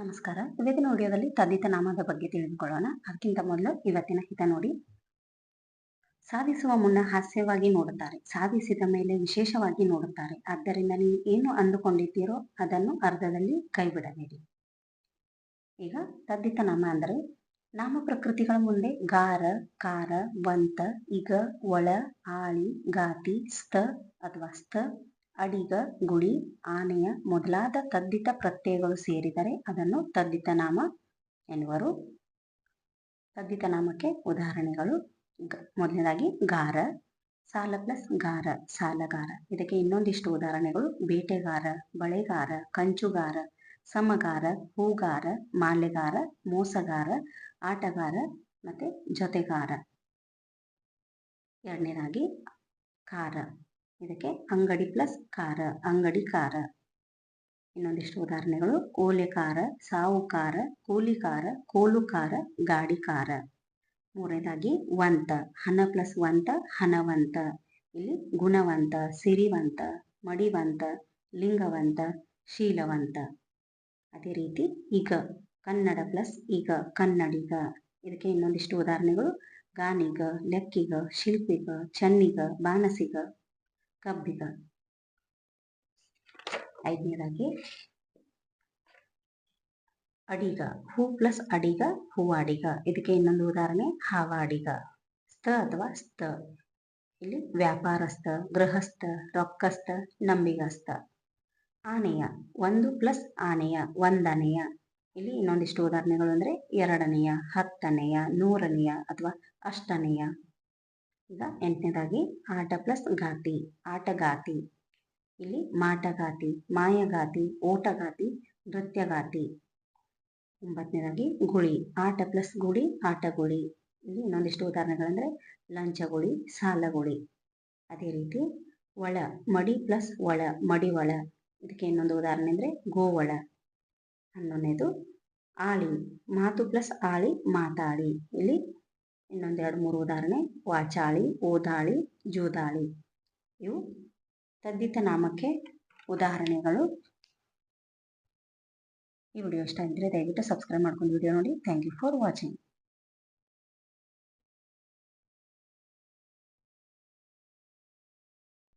ನಮಸ್ಕಾರ. ಇವತ್ತಿನ ವಿಡಿಯೋದಲ್ಲಿ ತದ್ದಿತ ನಾಮದ ಬಗ್ಗೆ ತಿಳಿದುಕೊಳ್ಳೋಣ. ಅದಕ್ಕಿಂತ ಮೊದಲು ಇವತ್ತಿನ ಹಿತ ನೋಡಿ. ಸಾಧಿಸುವ ಮುನ್ನ ಹಾಸ್ಯವಾಗಿ ನೋಡುತ್ತಾರೆ. ಸಾಧಿಸಿದ ಮೇಲೆ ವಿಶೇಷವಾಗಿ ನೋಡುತ್ತಾರೆ. ಆದ್ದರಿಂದ ನೀವು ಏನು ಅಂದುಕೊಂಡಿದ್ದೀರೋ ಅದನ್ನು ಅರ್ಧದಲ್ಲಿ ಕೈಬಿಡಬೇಡಿ. ಈಗ ತದ್ದಿತ ನಾಮ ಅಂದರೆ ನಾಮ ಪ್ರಕೃತಿಗಳ ಮುಂದೆ ಗಾರ, ಕಾರ, ವಂತ, ಇಗ, ಒಳ, ಆಳಿ, ಗಾತಿ, ಸ್ಥ ಅಥವಾ ಸ್ತ ಅಡಿಗ ಗುಳಿ ಆನೆಯ ಮೊದಲಾದ ತದ್ದಿತ ಪ್ರತ್ಯಯಗಳು ಸೇರಿದರೆ ಅದನ್ನು ತದ್ದಿತ ನಾಮ ಎನ್ನುವರು. ತದ್ದಿತ ನಾಮಕ್ಕೆ ಉದಾಹರಣೆಗಳು ಮೊದಲನೇದಾಗಿ ಗಾರ, ಸಾಲ ಪ್ಲಸ್ ಗಾರ, ಸಾಲಗಾರ. ಇದಕ್ಕೆ ಇನ್ನೊಂದಿಷ್ಟು ಉದಾಹರಣೆಗಳು. ಬೇಟೆಗಾರ, ಬಳೆಗಾರ, ಕಂಚುಗಾರ, ಸಮಗಾರ, ಹೂಗಾರ, ಮಾಲೆಗಾರ, ಮೋಸಗಾರ, ಆಟಗಾರ ಮತ್ತು ಜೊತೆಗಾರ. ಎರಡನೇದಾಗಿ ಕಾರ. ಇದಕ್ಕೆ ಅಂಗಡಿ ಪ್ಲಸ್ ಕಾರ, ಅಂಗಡಿ ಕಾರ. ಇನ್ನೊಂದಿಷ್ಟು ಉದಾಹರಣೆಗಳು. ಓಲೆಕಾರ ಕೋಲು ಕಾರ ಗಾಡಿ ಕಾರ. ಮೂರನೇದಾಗಿ ವಂತ, ಹಣ ಪ್ಲಸ್ ವಂತ, ಹಣವಂತ. ಇಲ್ಲಿ ಗುಣವಂತ, ಸಿರಿವಂತ, ಮಡಿವಂತ, ಲಿಂಗವಂತ, ಶೀಲವಂತ. ಅದೇ ರೀತಿ ಈಗ ಕನ್ನಡ ಪ್ಲಸ್ ಈಗ ಕನ್ನಡಿಗ. ಇದಕ್ಕೆ ಇನ್ನೊಂದಿಷ್ಟು ಉದಾಹರಣೆಗಳು. ಗಾನಿಗ, ಲೆಕ್ಕಿಗ, ಶಿಲ್ಪಿಗ, ಚನ್ನಿಗ ಬಾನಸಿಗ ಕಬ್ಬಿಗ ಐದನೇದಾಗಿ, ಅಡಿಗ. ಹೂ ಪ್ಲಸ್ ಅಡಿಗ ಹೂವಾಡಿಗ ಇದಕ್ಕೆ ಇನ್ನೊಂದು ಉದಾಹರಣೆ ಹಾವಾಡಿಗ ಸ್ಥ ಅಥವಾ ಸ್ಥ ಇಲ್ಲಿ ವ್ಯಾಪಾರಸ್ಥ, ಗೃಹಸ್ಥ, ರೊಕ್ಕಸ್ಥ, ನಂಬಿಗಸ್ಥ. ಆನೆಯ. ಒಂದು ಪ್ಲಸ್ ಆನೆಯ, ಒಂದನೆಯ. ಇಲ್ಲಿ ಇನ್ನೊಂದಿಷ್ಟು ಉದಾಹರಣೆಗಳು ಅಂದರೆ ಎರಡನೆಯ, ಹತ್ತನೆಯ, ನೂರನೆಯ ಅಥವಾ ಅಷ್ಟನೆಯ. ಈಗ ಎಂಟನೇದಾಗಿ ಆಟ ಪ್ಲಸ್ ಗಾತಿ ಆಟಗಾತಿ ಇಲ್ಲಿ ಮಾಟಗಾತಿ ಮಾಯಗಾತಿ ಓಟಗಾತಿ ನೃತ್ಯಗಾತಿ ಒಂಬತ್ತನೇದಾಗಿ ಗುಳಿ, ಆಟ ಪ್ಲಸ್ ಗುಳಿ, ಆಟಗುಳಿ. ಇಲ್ಲಿ ಇನ್ನೊಂದಿಷ್ಟು ಉದಾಹರಣೆಗಳಂದ್ರೆ ಲಂಚಗುಳಿ, ಸಾಲಗುಳಿ. ಅದೇ ರೀತಿ ಒಳ, ಮಡಿ ಪ್ಲಸ್ ಒಳ ಮಡಿ ಒಳ ಇದಕ್ಕೆ ಇನ್ನೊಂದು ಉದಾಹರಣೆ ಅಂದರೆ ಗೋವಳ. ಹನ್ನೊಂದನೇದು ಆಳಿ, ಮಾತು ಪ್ಲಸ್ ಆಳಿ, ಮಾತಾಳಿ. ಇಲ್ಲಿ ಇನ್ನೊಂದು ಎರಡು ಮೂರು ಉದಾಹರಣೆ. ವಾಚಾಳಿ, ಓದಾಳಿ, ಜೂದಾಳಿ. ಇವು ತದ್ದಿತ ನಾಮಕ್ಕೆ ಉದಾಹರಣೆಗಳು. ಈ ವಿಡಿಯೋ ಇಷ್ಟ ಆಗಿದ್ರೆ ದಯವಿಟ್ಟು ಸಬ್ಸ್ಕ್ರೈಬ್ ಮಾಡ್ಕೊಂಡು ವಿಡಿಯೋ ನೋಡಿ. Thank you for watching